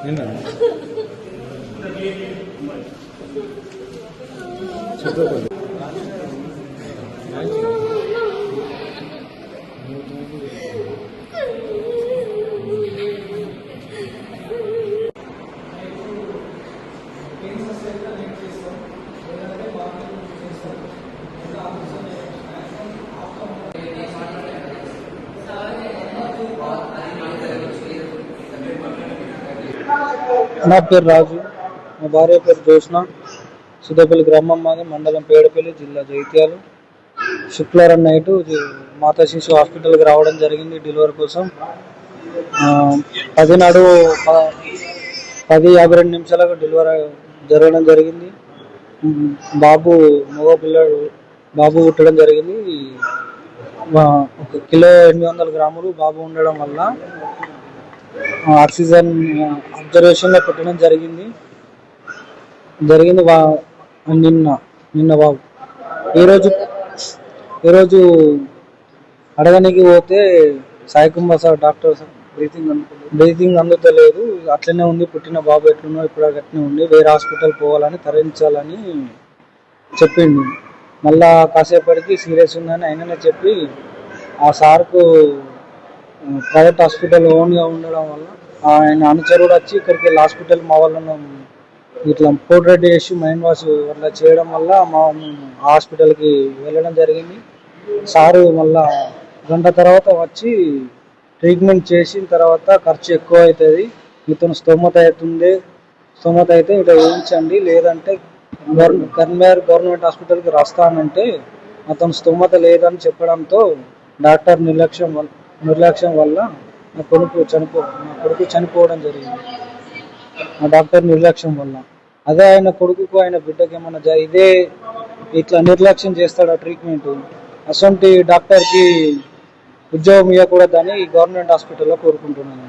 సూర్య భక్త చేస్తేనే నేను మాట్లాడగలను పిల్లకాయలు మంచిగా ఉండాలి అన్నవాడ గొప్ప పెద్దన్న నా పేరు రాజు. మా భార్య పేరు జోష్న సుద్దపల్లి గ్రామం మాది మండలం పేడపల్లి జిల్లా జైత్యాలు. శుక్రవారం నైట్ మాతా శిశు హాస్పిటల్కి రావడం జరిగింది డెలివరీ కోసం. పదినాడు పది నాడు ప- పది యాభై రెండు నిమిషాలకు డెలివరీ జరగడం జరిగింది. బాబు మగ పిల్లడు బాబు పుట్టడం జరిగింది. ఒక కిలో ఎనిమిది వందల గ్రాములు బాబు ఉండడం వల్ల ఆక్సిజన్ అబ్జర్వేషన్లో పెట్టడం జరిగింది. జరిగింది వా- నిన్న నిన్న బాబు ఈరోజు ఈరోజు అడగనికి పోతే Sai Kumar sir doctor sir breathing breathing అందుతలేదు. అట్లనే ఉంది పుట్టిన బాబు ఎట్లున్నో ఇప్పుడు అట్లనే ఉంది. వేరే హాస్పిటల్ పోవాలని తరలించాలని చెప్పిండు. మళ్ళా కాసేపటికి సీరియస్ ఉందని ఆయననే చెప్పి ఆ సార్కు ప్రైవేట్ హాస్పిటల్ ఓన్గా ఉండడం వల్ల ఆయన అనుచరుడు వచ్చి ఇక్కడికి వెళ్ళి హాస్పిటల్ మా వాళ్ళను ఇట్లా పోర్ట్రేట్ చేసి మైండ్ వాష్ అట్లా చేయడం వల్ల మా హాస్పిటల్కి వెళ్ళడం జరిగింది. సారు మళ్ళా గంట తర్వాత వచ్చి ట్రీట్మెంట్ చేసిన తర్వాత ఖర్చు ఎక్కువ అవుతుంది ఇతను స్తోమత అవుతుంది స్తోమత అయితే ఇట్లా వేయించండి లేదంటే గవర్నమెంట్ గవర్నమెంట్ హాస్పిటల్కి రాస్తానంటే అతను స్తోమత లేదని చెప్పడంతో డాక్టర్ నిర్లక్ష్యం నిర్లక్ష్యం వల్ల నా కొడుకు చనిపో నా కొడుకు చనిపోవడం జరిగింది. ఆ డాక్టర్ నిర్లక్ష్యం వల్ల. అదే ఆయన కొడుకుకు ఆయన బిడ్డకి ఏమన్నా జ- ఇదే ఇట్లా నిర్లక్ష్యం చేస్తాడు ఆ ట్రీట్మెంట్? అసొంటి డాక్టర్కి ఉద్యోగం ఇవ్వకూడదని గవర్నమెంట్ హాస్పిటల్లో కోరుకుంటున్నాను.